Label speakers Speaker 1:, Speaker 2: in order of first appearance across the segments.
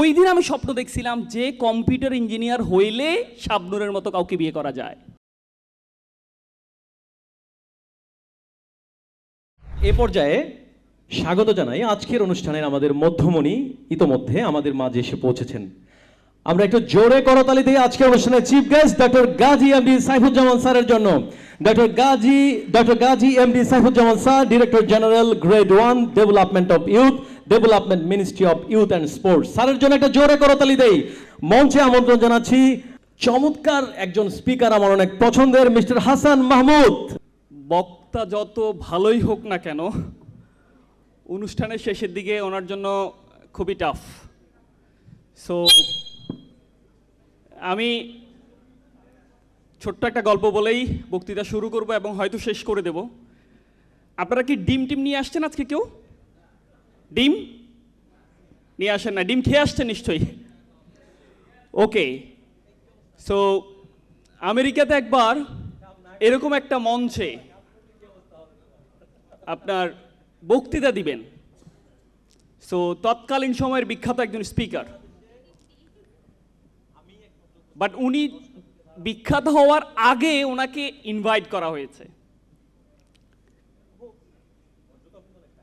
Speaker 1: ওই দিন আমি স্বপ্ন দেখছিলাম যে কম্পিউটার ইঞ্জিনিয়ার হইলে শাবনুরের মতো কাউকে বিয়ে করা যায়।
Speaker 2: এ পর্যায়ে স্বাগত জানাই আজকের অনুষ্ঠানের আমাদের মধ্যমণি। ইতোমধ্যে আমাদের মাঝে এসে পৌঁছেছেন। আমরা একটু জোরে করতালি দিয়ে আজকের অনুষ্ঠানের chief guest doctor Gazi MD Saifuzzaman স্যারের জন্য। Doctor Gazi doctor Gazi MD Saifuzzaman sir, director general grade one, development of youth development ministry of youth and sports স্যারের জন্য একটা জোরে করতালি দেই। মঞ্চে আমন্ত্রণ জানাচ্ছি চমৎকার একজন স্পিকার আমার অনেক পছন্দের, মিস্টার হাসান মাহমুদ।
Speaker 1: বক্তা যত ভালোই হোক না কেন, অনুষ্ঠানের শেষের দিকে ওনার জন্য খুবই টাফ সো আমি ছোট্ট একটা গল্প বলেই বক্তৃতা শুরু করব এবং হয়তো শেষ করে দেব। আপনারা কি ডিম টিম নিয়ে আসছেন আজকে কেউ? ডিম? নিয়ে আসেন না, ডিম খেয়ে আসছেন নিশ্চয়ই। ওকে সো আমেরিকাতে একবার এরকম একটা মঞ্চে আপনার বক্তৃতা দিবেন। সো তৎকালীন সময়ের বিখ্যাত একজন স্পিকার বাট উনি বিখ্যাত হওয়ার আগে ওনাকে ইনভাইট করা হয়েছে।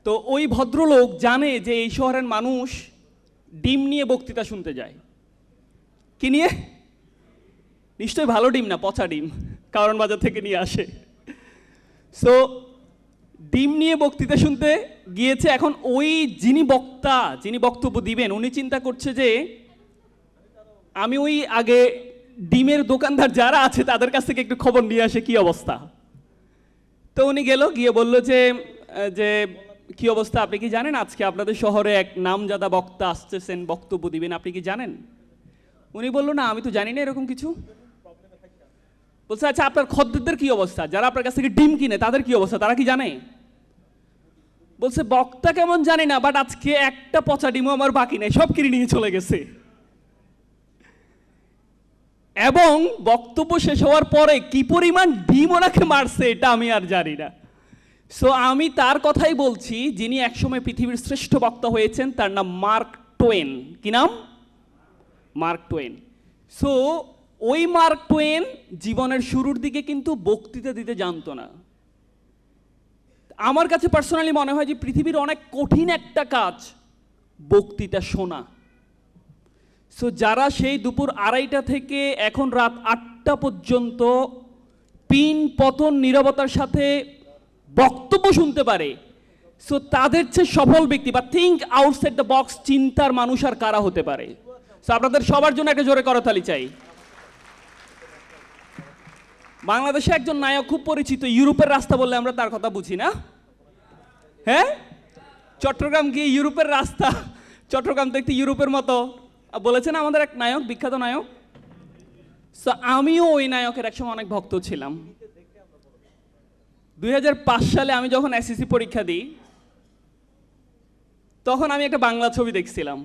Speaker 1: তো ওই ভদ্রলোক জানে যে এই শহরের মানুষ ডিম নিয়ে বক্তৃতা শুনতে যায়। কি নিয়ে? নিশ্চয়ই ভালো ডিম না, পচা ডিম, কারণ বাজার থেকে নিয়ে আসে। সো ডিম নিয়ে বক্তৃতা শুনতে গিয়েছে এখন ওই যিনি বক্তা, যিনি বক্তব্য দিবেন, উনি চিন্তা করছে যে আমি ওই আগে ডিমের দোকানদার যারা আছে, তাদের কাছ থেকে একটু খবর নিয়ে আসে কি অবস্থা। তো উনি গেল, গিয়ে বলল যে যে কি অবস্থা? আপনি কি জানেন আজকে আপনাদের শহরে এক নামজাদা বক্তা আসতেছেন বক্তব্য দিবেন? আপনি কি জানেন? উনি বলল, না, আমি তো জানি না এরকম কিছু। বলছে আচ্ছা আপনার খদ্দেরদের কি অবস্থা? যারা আপনার কাছ থেকে ডিম কিনে, তাদের কি অবস্থা? তারা কি জানে? বলছে, বক্তা কেমন জানি না বাট আজকে একটা পচা ডিমও আমার বাকি নেই, সব কিনে নিয়ে চলে গেছে। এবং বক্তব্য শেষ হওয়ার পরে কি পরিমাণ ডিম ওনাকে মারছে, এটা আমি আর জানি না। সো আমি তার কথাই বলছি, যিনি একসময় পৃথিবীর শ্রেষ্ঠ বক্তা হয়েছেন, তার নাম মার্ক টোয়েন। কি নাম? Mark Twain. সো ওই মার্ক টোয়েন জীবনের শুরুর দিকে কিন্তু বক্তৃতা দিতে জানতো না। আমার কাছে পার্সোনালি মনে হয় যে পৃথিবীর অনেক কঠিন একটা কাজ, বক্তৃতা শোনা। সো যারা সেই দুপুর আড়াইটা থেকে এখন রাত আটটা পর্যন্ত পিন পতন, নীরবতার সাথে বক্তব্য শুনতে পারে। সো তাদের চেয়ে সফল ব্যক্তি বা থিঙ্ক আউটসাইড দ্য বক্স চিন্তার মানুষ আর কারা হতে পারে? সো আপনাদের সবার জন্য একটা জোরে করতালি চাই। বাংলাদেশে একজন নায়ক খুব পরিচিত, ইউরোপের রাস্তা বললে আমরা তার কথা বুঝি না? হ্যাঁ? চট্টগ্রাম গিয়ে ইউরোপের রাস্তা, চট্টগ্রাম দেখতে ইউরোপের মতো। বলেছেন আমাদের এক নায়ক, বিখ্যাত নায়ক। সো আমিও ওই নায়কের একসময় অনেক ভক্ত ছিলাম। দুই হাজার পাঁচ সালে আমি যখন এসএসসি পরীক্ষা দিই, তখন আমি একটা বাংলা ছবি দেখছিলাম।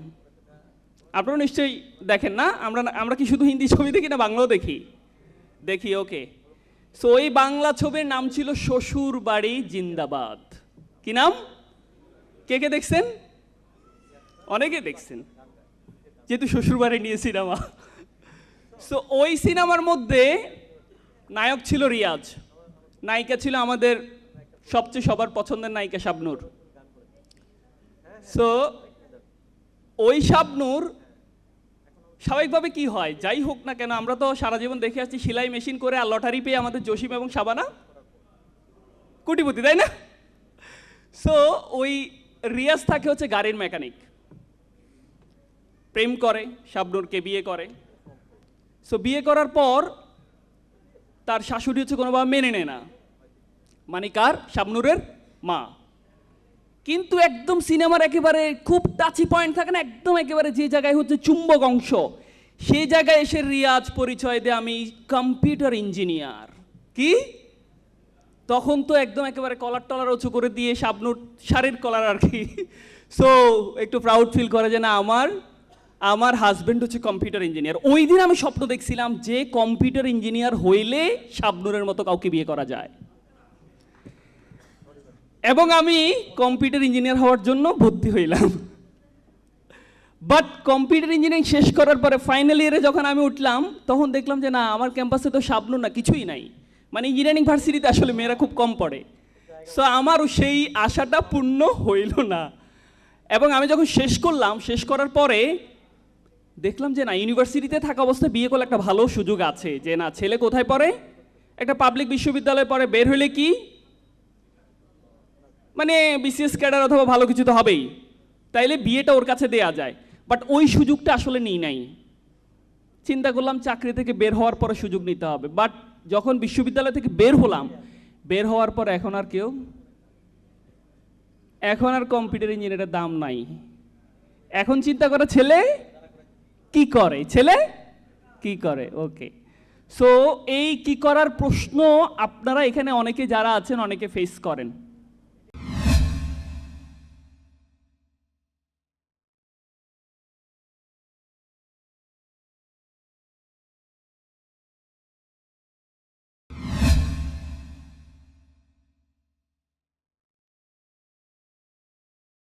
Speaker 1: আপনারা নিশ্চয়ই দেখেন না, আমরা আমরা কি শুধু হিন্দি ছবি দেখি না, বাংলাও দেখি? দেখি, ওকে। সো ওই বাংলা ছবির নাম ছিল শ্বশুর বাড়ি জিন্দাবাদ। কি নাম? কে কে দেখছেন? অনেকে দেখছেন। যেহেতু শ্বশুর বাড়ি নিয়ে সিনেমা। সো ওই সিনেমার মধ্যে নায়ক ছিল রিয়াজ। নায়িকা ছিল আমাদের সবচেয়ে সবার পছন্দের নায়িকা শাবনূর। সো ওই শাবনূর স্বাভাবিকভাবে কি হয়? যাই হোক না কেন, আমরা তো সারা জীবন দেখে আসছি, সেলাই মেশিন করে আর লটারি পেয়ে আমাদের জসিম এবং সাবানা কোটিপতি, তাই না? সো ওই রিয়াজ থাকে হচ্ছে গাড়ির মেকানিক। প্রেম করে, শাবনুরকে বিয়ে করে। সো বিয়ে করার পর তার শাশুড়ি হচ্ছে কোনোভাবে মেনে নেয় না। মানে কার শাবনুরের মা। কিন্তু একদম সিনেমার একেবারে খুব টাচি পয়েন্ট থাকে না, একদম একেবারে যে জায়গায় হচ্ছে চুম্বক অংশ, সেই জায়গায় এসে রিয়াজ পরিচয় দেয় আমি কম্পিউটার ইঞ্জিনিয়ার কি? তখন তো একদম একেবারে কলার টলার উঁচু করে দিয়ে শাবনুর শাড়ির কলার আর কি। সো একটু প্রাউড ফিল করে যে না, আমার আমার হাজবেন্ড হচ্ছে কম্পিউটার ইঞ্জিনিয়ার ওই দিন আমি স্বপ্ন দেখছিলাম যে কম্পিউটার ইঞ্জিনিয়ার হইলে শাবনুরের মতো কাউকে বিয়ে করা যায়। এবং আমি কম্পিউটার ইঞ্জিনিয়ার হওয়ার জন্য ভর্তি হইলাম। বাট কম্পিউটার ইঞ্জিনিয়ারিং শেষ করার পরে ফাইনাল ইয়ারে যখন আমি উঠলাম, তখন দেখলাম যে না, আমার ক্যাম্পাসে তো শাবনু না, কিছুই নাই। মানে ইঞ্জিনিয়ারিং ভার্সিটিতে আসলে মেয়েরা খুব কম পড়ে। সো আমারও সেই আশাটা পূর্ণ হইল না। এবং আমি যখন শেষ করলাম, শেষ করার পরে দেখলাম যে না ইউনিভার্সিটিতে থাকা অবস্থায় বিয়ে করলে একটা ভালো সুযোগ আছে যে না, ছেলে কোথায় পড়ে? একটা পাবলিক বিশ্ববিদ্যালয়ে পড়ে, বের হলে কি? মানে বিসিএস ক্যাডার অথবা ভালো কিছু তো হবেই। তাইলে বিয়েটা ওর কাছে দেয়া যায়। বাট ওই সুযোগটা আসলে নিই নাই। চিন্তা করলাম চাকরি থেকে বের হওয়ার পরে সুযোগ নিতে হবে। বাট যখন বিশ্ববিদ্যালয় থেকে বের হলাম, বের হওয়ার পর এখন আর কেউ এখন আর কম্পিউটার ইঞ্জিনিয়ারের দাম নাই। এখন চিন্তা করে ছেলে কি করে? ছেলে? কি করে? ওকে সো এই কি করার প্রশ্ন আপনারা এখানে অনেকে যারা আছেন, অনেকে ফেস করেন।